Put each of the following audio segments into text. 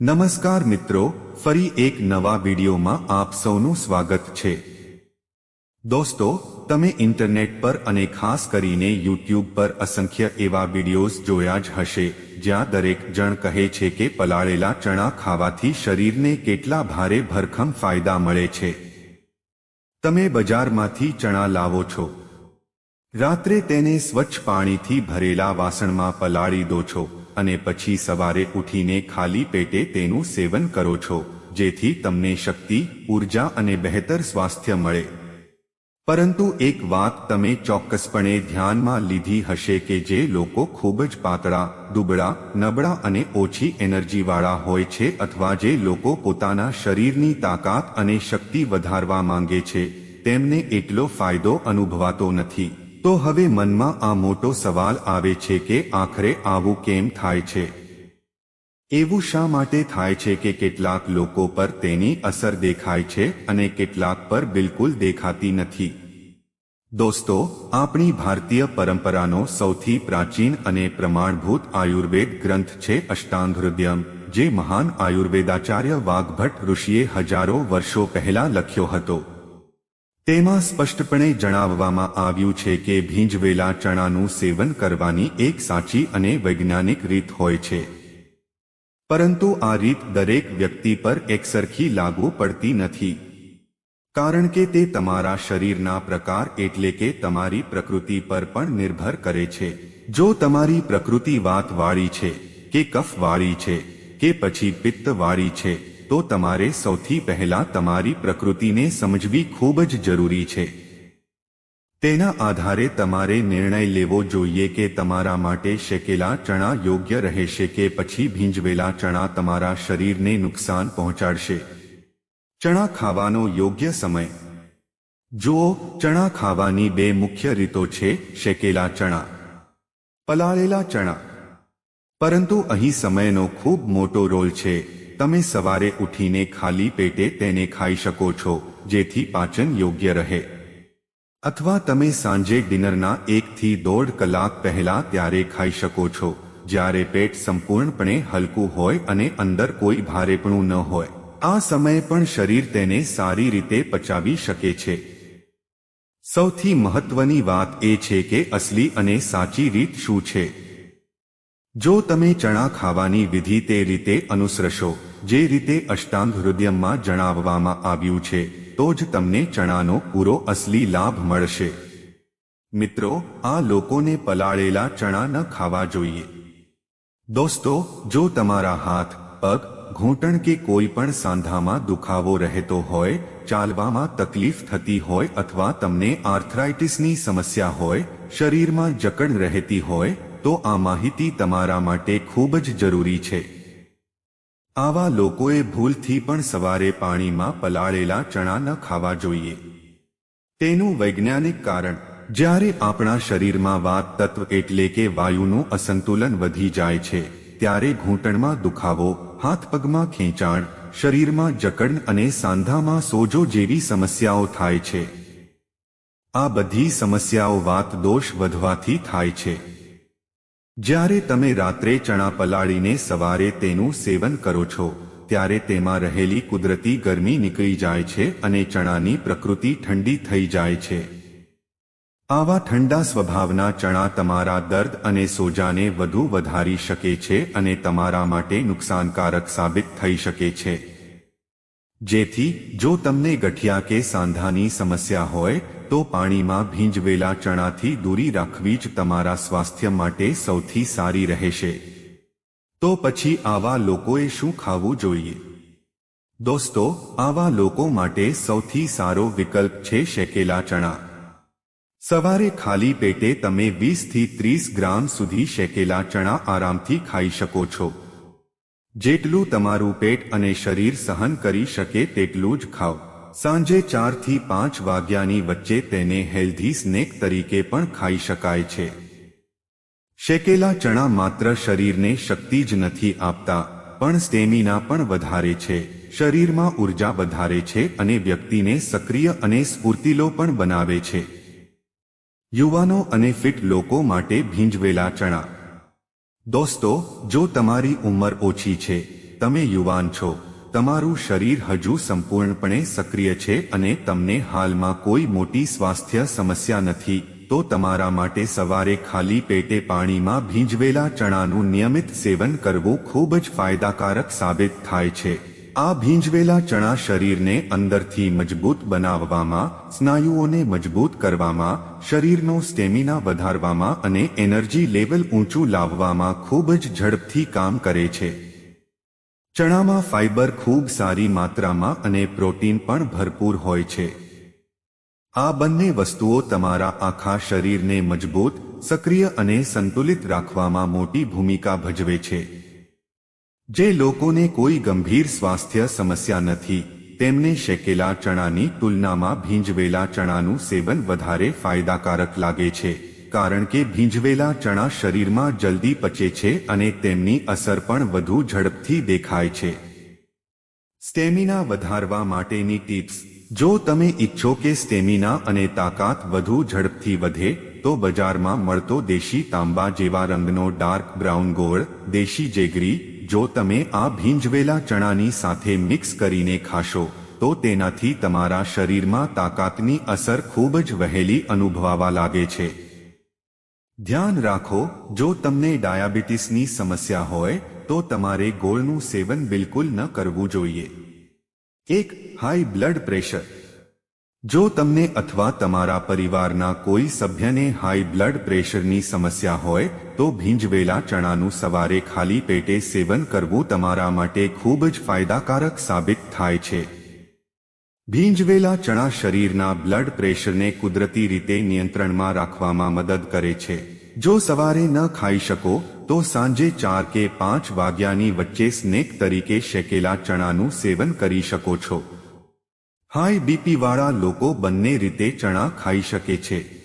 નમસ્કાર મિત્રો, ફરી એક નવા વિડીયોમાં આપ સૌનું સ્વાગત છે. દોસ્તો, તમે ઇન્ટરનેટ પર અને ખાસ કરીને યુટ્યુબ પર અસંખ્ય એવા વિડીયોઝ જોયા જ હશે, જ્યાં દરેક જણ કહે છે કે પલાળેલા ચણા ખાવાથી શરીરને કેટલા ભારે ભરખમ ફાયદા મળે છે. તમે બજારમાંથી ચણા લાવો છો. રાત્રે તેને સ્વચ્છ પાણીથી ભરેલા વાસણમાં પલાળી દો છો. અને પછી સવારે ઉઠીને ખાલી પેટે તેનું સેવન કરો છો, જેથી તમને શક્તિ, ઊર્જા અને બહેતર સ્વાસ્થ્ય મળે. પરંતુ એક વાત તમે ચોક્કસપણે ધ્યાનમાં લીધી હશે કે જે લોકો ખૂબ જ પાતળા, દુબળા, નબળા અને ઓછી એનર્જીવાળા હોય છે અથવા જે લોકો પોતાના શરીરની તાકાત અને શક્તિ વધારવા માંગે છે, તેમને એટલો ફાયદો અનુભવાતો નથી. તો હવે મનમાં આ મોટો સવાલ આવે છે કે આખરે આવું કેમ થાય છે? એવું શા માટે થાય છે કે કેટલાક લોકો પર તેની અસર દેખાય છે અને કેટલાક પર બિલકુલ દેખાતી નથી? દોસ્તો, આપણી ભારતીય પરંપરાનો સૌથી પ્રાચીન અને પ્રમાણભૂત આયુર્વેદ ગ્રંથ છે અષ્ટાંગ હૃદયમ જે મહાન આયુર્વેદાચાર્ય વાઘભટ્ટ ઋષિએ હજારો વર્ષો પહેલા લખ્યો હતો. તેમાં સ્પષ્ટપણે જણાવવામાં આવ્યું છે કે ભીંજવેલા ચણાનું સેવન કરવાની એક સાચી અને વૈજ્ઞાનિક રીત હોય છે. પરંતુ આ રીત દરેક વ્યક્તિ પર એકસરખી લાગુ પડતી નથી. કારણ કે તે તમારા શરીરના પ્રકાર એટલે કે તમારી પ્રકૃતિ પર પણ નિર્ભર કરે છે. જો તમારી પ્રકૃતિ વાતવાળી છે, કે કફવાળી છે, કે પછી પિત્તવાળી છે તો તમારે સૌથી પહેલા તમારી પ્રકૃતિને સમજવી ખૂબ જ જરૂરી છે. તેના આધારે તમારે નિર્ણય લેવો જોઈએ કે તમારા માટે શેકેલા ચણા યોગ્ય રહેશે કે પછી ભીંજવેલા ચણા તમારા શરીરને નુકસાન પહોંચાડશે. ચણા ખાવાનો યોગ્ય સમય. જુઓ, ચણા ખાવાની બે મુખ્ય રીતો છે, શેકેલા ચણા. પલાળેલા ચણા. પરંતુ અહીં સમયનો ખૂબ મોટો રોલ છે. તમે સવારે ઉઠીને ખાલી પેટે તેને ખાઈ શકો છો, જેથી પાચન યોગ્ય રહે. અથવા તમે સાંજે ડિનરના એકથી દોઢ કલાક પહેલા ત્યારે ખાઈ શકો છો, જ્યારે પેટ સંપૂર્ણપણે હલકું હોય અને અંદર કોઈ ભારેપણું ન હોય. આ સમયે પણ શરીર તેને સારી રીતે પચાવી શકે છે. સૌથી મહત્વની વાત એ છે કે અસલી અને સાચી રીત શું છે? જો તમે ચણા ખાવાની વિધિ તે રીતે અનુસરશો જે રીતે અષ્ટાંગ હૃદયમાં જણાવવામાં આવ્યું છે, તો જ તમને ચણાનો પૂરો અસલી લાભ મળશે. મિત્રો, આ લોકોને પલાળેલા ચણા ન ખાવા જોઈએ. દોસ્તો, જો તમારા હાથ, પગ, ઘૂંટણ કે કોઈ પણ સાંધામાં દુખાવો રહેતો હોય, ચાલવામાં તકલીફ થતી હોય અથવા તમને આર્થરાઇટિસની સમસ્યા હોય, શરીરમાં જકડ રહેતી હોય, તો આ માહિતી તમારા માટે ખૂબ જ જરૂરી છે. આવા લોકોએ ભૂલથી પણ સવારે પાણીમાં પલાળેલા ચણા ન ખાવા જોઈએ. તેનું વૈજ્ઞાનિક કારણ, જ્યારે આપણા શરીરમાં વાત તત્વ એટલે કે વાયુનું અસંતુલન વધી જાય છે, ત્યારે ઘૂંટણમાં દુખાવો, હાથ પગમાં ખેંચાણ, શરીરમાં જકડ અને સાંધામાં સોજો જેવી સમસ્યાઓ થાય છે. આ બધી સમસ્યાઓ વાત દોષ વધવાથી થાય છે. જ્યારે તમે રાત્રે ચણા પલાળીને સવારે તેનું સેવન કરો છો, ત્યારે તેમાં રહેલી કુદરતી ગરમી નીકળી જાય છે અને ચણાની પ્રકૃતિ ઠંડી થઈ જાય છે. આવા ઠંડા સ્વભાવના ચણા તમારા દર્દ અને સોજાને વધુ વધારી શકે છે અને તમારા માટે નુકસાનકારક સાબિત થઈ શકે છે. જેથી જો તમને ગઠિયા કે સાંધાની સમસ્યા હોય, તો પાણીમાં ભીંજવેલા ચણાથી દૂરી રાખવી જ તમારા સ્વાસ્થ્ય માટે સૌથી સારી રહેશે. તો પછી આવા લોકોએ શું ખાવું જોઈએ? દોસ્તો, આવા લોકો માટે સૌથી સારો વિકલ્પ છે શેકેલા ચણા. સવારે ખાલી પેટે તમે વીસથી ત્રીસ ગ્રામ સુધી શેકેલા ચણા આરામથી ખાઈ શકો છો. જેટલું તમારું પેટ અને શરીર સહન કરી શકે તેટલું જ ખાઓ. સાંજે ચારથી પાંચ વાગ્યાની વચ્ચે તેને હેલ્ધી સ્નેક તરીકે પણ ખાઈ શકાય છે. શેકેલા ચણા માત્ર શરીરને શક્તિ જ નથી આપતા, પણ સ્ટેમિના પણ વધારે છે. શરીરમાં ઊર્જા વધારે છે અને વ્યક્તિને સક્રિય અને સ્ફૂર્તિલો પણ બનાવે છે. યુવાનો અને ફિટ લોકો માટે ભીંજવેલા ચણા. દોસ્તો, જો તમારી ઉંમર ઓછી છે, તમે યુવાન છો, તમારું શરીર હજુ સંપૂર્ણપણે સક્રિય છે અને તમને હાલમાં કોઈ મોટી સ્વાસ્થ્ય સમસ્યા નથી, તો તમારા માટે સવારે ખાલી પેટે પાણીમાં ભીંજવેલા ચણાનું નિયમિત સેવન કરવું ખૂબ જ ફાયદાકારક સાબિત થાય છે. આ ભીંજવેલા ચણા શરીરને અંદરથી મજબૂત બનાવવામાં, સ્નાયુઓને મજબૂત કરવામાં, શરીરનો સ્ટેમિના વધારવામાં અને એનર્જી લેવલ ઊંચું લાવવામાં ખૂબ જ ઝડપથી કામ કરે છે. ચણામાં ફાઇબર ખૂબ સારી માત્રામાં અને પ્રોટીન પણ ભરપૂર હોય છે. આ બંને વસ્તુઓ તમારા આખા શરીરને મજબૂત, સક્રિય અને સંતુલિત રાખવામાં મોટી ભૂમિકા ભજવે છે. જે લોકોને કોઈ ગંભીર સ્વાસ્થ્ય સમસ્યા નથી, તેમને શેકેલા ચણાની તુલનામાં ભીંજવેલા ચણાનું સેવન વધારે ફાયદાકારક લાગે છે, કારણ કે ભીંજવેલા ચણા શરીરમાં જલ્દી પચે છે અને તેમની અસર પણ વધુ ઝડપથી દેખાય છે. સ્ટેમિના વધારવા માટેની ટિપ્સ. જો તમે ઈચ્છો કે સ્ટેમિના અને તાકાત વધુ ઝડપથી વધે, તો બજારમાં મળતો દેશી તાંબા જેવા રંગનો ડાર્ક બ્રાઉન ગોળ, દેશી જેગરી જો તમે આ ભીંજવેલા ચણાની સાથે મિક્સ કરીને ખાશો, તો તેનાથી તમારા શરીરમાં તાકાતની અસર ખૂબ જ વહેલી અનુભવાવા લાગે છે. ધ્યાન રાખો, જો તમને ડાયાબિટીસની સમસ્યા હોય, તો તમારે ગોળનું સેવન બિલકુલ ન કરવું જોઈએ. એક હાઈ બ્લડ પ્રેશર જો તમને અથવા તમારા પરિવારના કોઈ સભ્યને હાઈ બ્લડ પ્રેશરની સમસ્યા હોય, તો ભીંજવેલા ચણાનું સવારે ખાલી પેટે સેવન કરવું તમારા માટે ખૂબ જ ફાયદાકારક સાબિત થાય છે. ભીંજવેલા ચણા શરીરના બ્લડ પ્રેશરને કુદરતી રીતે નિયંત્રણમાં રાખવામાં મદદ કરે છે. જો સવારે ન ખાઈ શકો, તો સાંજે ચાર કે પાંચ વાગ્યાની વચ્ચે સ્નેક તરીકે શેકેલા ચણાનું સેવન કરી શકો છો. હાઈ બીપી વાળા લોકો બંને રીતે ચણા ખાઈ શકે છે.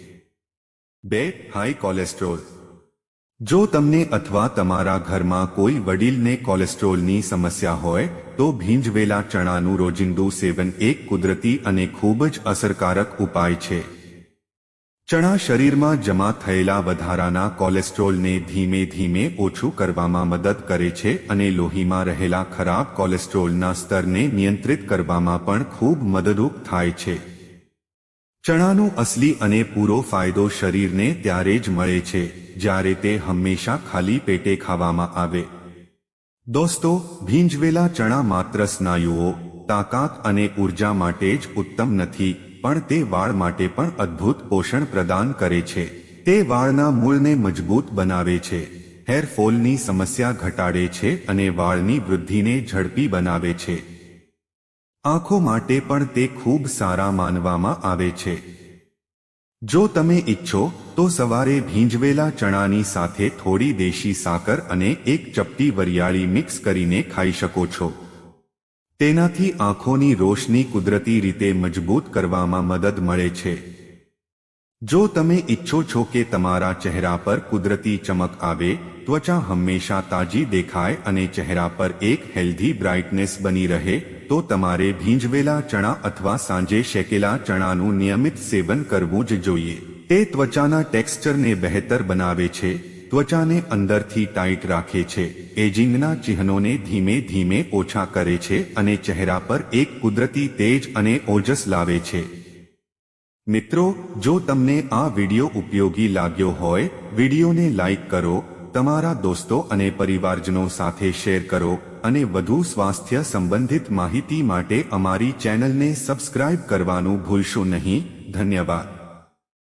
બે હાઈ કોલેસ્ટ્રોલ. જો તમને અથવા તમારા ઘરમાં કોઈ વડીલને કોલેસ્ટ્રોલની સમસ્યા હોય, તો ભીંજવેલા ચણાનું રોજિંદુ સેવન એક કુદરતી અને ખૂબ જ અસરકારક ઉપાય છે. ચણા શરીરમાં જમા થયેલા વધારાના કોલેસ્ટ્રોલને ધીમે ધીમે ઓછું કરવામાં મદદ કરે છે અને લોહીમાં રહેલા ખરાબ કોલેસ્ટ્રોલના સ્તરને નિયંત્રિત કરવામાં પણ ખૂબ મદદરૂપ થાય છે. ચણાનો અસલી અને પૂરો ફાયદો શરીરને ત્યારે જ મળે છે, જ્યારે તે હંમેશા ખાલી પેટે ખાવામાં આવે. દોસ્તો, ભીંજવેલા ચણા માત્ર સ્નાયુઓ, તાકાત અને ઊર્જા માટે જ ઉત્તમ નથી. પણ તે વાળ માટે પણ અદ્ભુત પોષણ પ્રદાન કરે છે. તે વાળના મૂળને મજબૂત બનાવે છે. હેર ફોલની સમસ્યા ઘટાડે છે અને વાળની વૃદ્ધિને ઝડપી બનાવે છે. આંખો માટે પણ તે ખૂબ સારા માનવામાં આવે છે. જો તમે ઈચ્છો, તો સવારે ભીંજવેલા ચણાની સાથે થોડી દેશી સાકર અને એક ચપટી વરિયાળી મિક્સ કરીને ખાઈ શકો છો. તેનાથી આંખોની રોશની કુદરતી રીતે મજબૂત કરવામાં મદદ મળે છે. જો તમે ઈચ્છો છો કે તમારા ચહેરા પર કુદરતી ચમક આવે, ત્વચા હંમેશા તાજી દેખાય અને ચહેરા પર એક હેલ્ધી બ્રાઇટનેસ બની રહે, તો તમારે ભીંજવેલા ચણા અથવા સાંજે શેકેલા ચણાનું નિયમિત સેવન કરવું જ જોઈએ. તે ત્વચાના ટેક્સચરને બહેતર બનાવે છે. ત્વચાને અંદરથી ટાઈટ રાખે છે. એજિંગના ચિહ્નોને ધીમે ધીમે ઓછા કરે છે અને ચહેરા પર એક કુદરતી તેજ અને ઓજસ લાવે છે. મિત્રો, જો તમને આ વિડિયો ઉપયોગી લાગ્યો હોય, વિડિયોને લાઈક કરો, તમારા દોસ્તો અને પરિવારજનો સાથે શેર કરો અને વધુ સ્વાસ્થ્ય સંબંધિત માહિતી માટે અમારી ચેનલને સબસ્ક્રાઇબ કરવાનું ભૂલશો નહીં. ધન્યવાદ.